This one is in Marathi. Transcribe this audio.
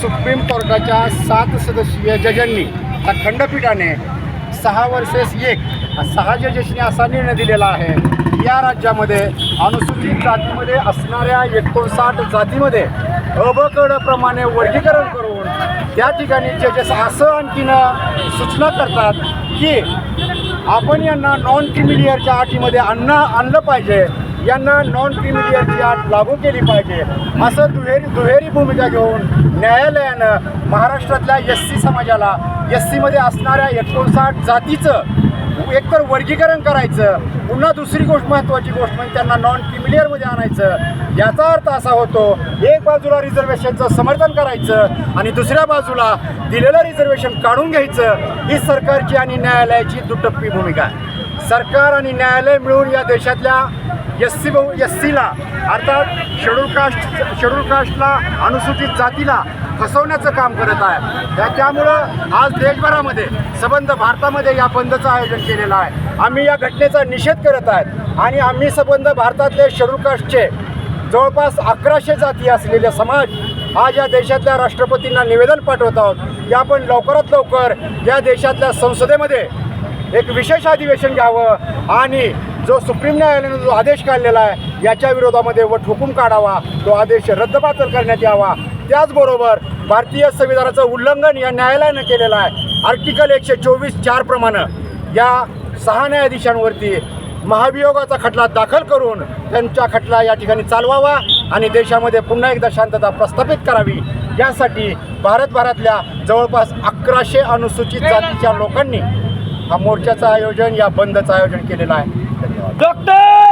सुप्रीम कोर्टाच्या सात सदस्यीय जजांनी त्या खंडपीठाने सहा वर्सेस एक सहा जजेसने असा निर्णय दिलेला आहे. या राज्यामध्ये अनुसूचित जातीमध्ये असणाऱ्या एकोणसाठ जातीमध्ये अबकडप्रमाणे वर्गीकरण करून त्या ठिकाणी जजेस असं आणखीन सूचना करतात की आपण यांना नॉन क्रिमिलियरच्या अटीमध्ये आणणं आणलं पाहिजे. यांना नॉन क्रिमिलियरची आट लागू केली पाहिजे. असं दुहेरी दुहेरी भूमिका घेऊन न्यायालयानं महाराष्ट्रातल्या एस सी समाजाला एस सीमध्ये असणाऱ्या एकोणसाठ जातीचं एकतर वर्गीकरण करायचं पुन्हा दुसरी गोष्ट महत्त्वाची गोष्ट म्हणजे त्यांना नॉन क्रिमिलियरमध्ये आणायचं. याचा अर्थ असा होतो एक बाजूला रिझर्वेशनचं समर्थन करायचं आणि दुसऱ्या बाजूला दिलेलं रिझर्वेशन काढून घ्यायचं ही सरकारची आणि न्यायालयाची दुटप्पी भूमिका आहे. सरकार आणि न्यायालय मिळून या देशातल्या एस सी बहु एस सीला अर्थात शेड्यूल कास्ट शेड्यूल कास्टला अनुसूचित जातीला फसवण्याचं काम करत आहे. त्या त्यामुळं आज देशभरामध्ये सबंध भारतामध्ये या बंदचं आयोजन केलेलं आहे. आम्ही या घटनेचा निषेध करत आहेत. आणि आम्ही सबंध भारतातले शेड्यूल कास्टचे जवळपास अकराशे जाती असलेले समाज आज या देशातल्या राष्ट्रपतींना निवेदन पाठवत आहोत. की आपण लवकरात लवकर या देशातल्या संसदेमध्ये एक विशेष अधिवेशन घ्यावं आणि जो सुप्रीम न्यायालयानं जो आदेश काढलेला आहे याच्या विरोधामध्ये वट हुकूम काढावा तो आदेश रद्दबातल करण्यात यावा. त्याचबरोबर भारतीय संविधानाचं उल्लंघन या न्यायालयानं केलेलं आहे. आर्टिकल एकशे चोवीस चारप्रमाणे या सहा न्यायाधीशांवरती महाभियोगाचा खटला दाखल करून त्यांचा खटला या ठिकाणी चालवावा आणि देशामध्ये पुन्हा एकदा शांतता प्रस्थापित करावी. यासाठी भारतभरातल्या जवळपास अकराशे अनुसूचित जातीच्या लोकांनी हा मोर्चाचं आयोजन या बंदचं आयोजन केलेलं आहे. Doctor!